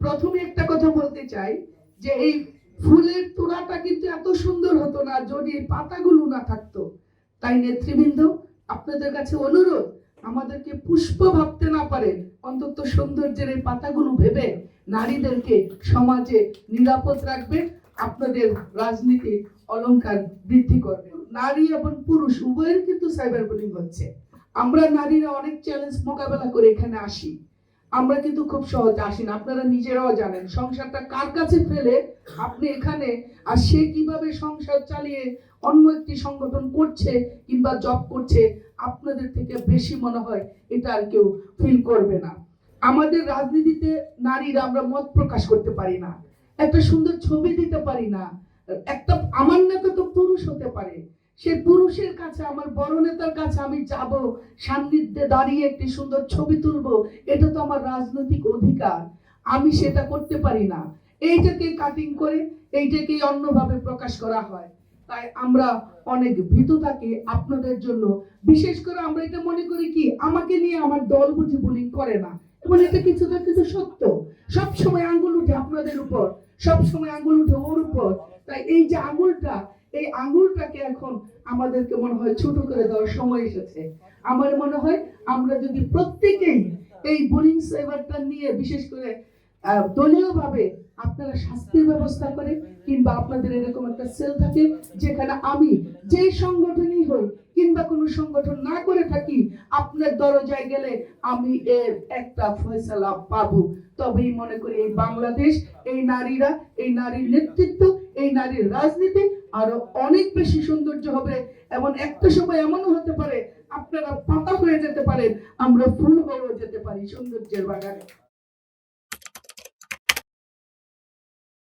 প্রথমে একটা কথা বলতে চাই যে এই ফুলের তোড়াটা কিন্তু এত সুন্দর হতো না, যদি এই পাতাগুলো না থাকতো। তাই নেতৃবৃন্দ, আপনাদের কাছে অনুরোধ, আমাদেরকে পুষ্প ভাবতে না পারেন অন্তত সৌন্দর্যের এই পাতাগুলো ভেবে নারীদেরকে সমাজে নিরাপদ রাখবে আপনাদের রাজনীতির অলংকার বৃদ্ধি করবে। নারী এবং পুরুষ, উভয়ের কিন্তু সাইবার বুলিং হচ্ছে। আমরা নারীরা অনেক চ্যালেঞ্জ মোকাবেলা করে এখানে আসি। আমরা কিন্তু খুব সহজে আসি না, আপনারা নিজেরাও জানেন সংসারটা কার কাছে ফেলে আপনি এখানে আর সে কীভাবে সংসার চালিয়ে অন্য একটি সংগঠন করছে কিংবা জব করছে, আপনাদের থেকে বেশি মনে হয় এটা আর কেউ ফিল করবে না। আমাদের রাজনীতিতে নারীরা আমরা মত প্রকাশ করতে পারি না, একটা সুন্দর ছবি দিতে পারি না, একটা আমার নেতা তো পুরুষ হতে পারে সে পুরুষের কাছে, আমার বড় নেতার কাছে আমি যাব, সান্নিধ্যে দাঁড়িয়ে একটি সুন্দর ছবি তুলবো, এটা তো আমার রাজনৈতিক অধিকার। আমি সেটা করতে পারি না। এইটাকে কাটিং করে, এইটাকে অন্যভাবে প্রকাশ করা হয়। তাই আমরা অনেক ভীত থাকি আপনাদের জন্য। বিশেষ করে আমরা এটা মনে করি কি, আমাকে নিয়ে আমার দল বুঝি বুলিং করে না। এবং এটা কিছুটা কিছু সত্য। সবসময় আঙ্গুল উঠে আপনাদের উপর, সবসময় আঙ্গুল উঠে ওর উপর। তাই এই যে আঙ্গুলটা এই আঙুলটাকে এখন আমাদেরকে মনে হয় ছোট করে দেওয়ার সময় এসেছে। আমার মনে হয় আমরা যদি প্রত্যেকেই এই বোলিং সেভারটা নিয়ে বিশেষ করে দলীয়ভাবে আপনারা শাস্তির ব্যবস্থা করে কিংবা আপনাদের এরকম একটা সেল থাকে যেখানে আমি যে সংগঠনই হই কিংবা কোনো সংগঠন না করে থাকি, আপনার দরজায় গেলে আমি এর একটা ফয়সালা পাবো। তবেই মনে করি এই বাংলাদেশ, এই নারীরা, এই নারীর নেতৃত্ব, এই নারীর রাজনীতি আরও অনেক বেশি সৌন্দর্য হবে। এবং একটা সময় এমনও হতে পারে, আপনারা পাতা হয়ে যেতে পারেন, আমরা ফুল হয়েও যেতে পারি সৌন্দর্যের বাগানে।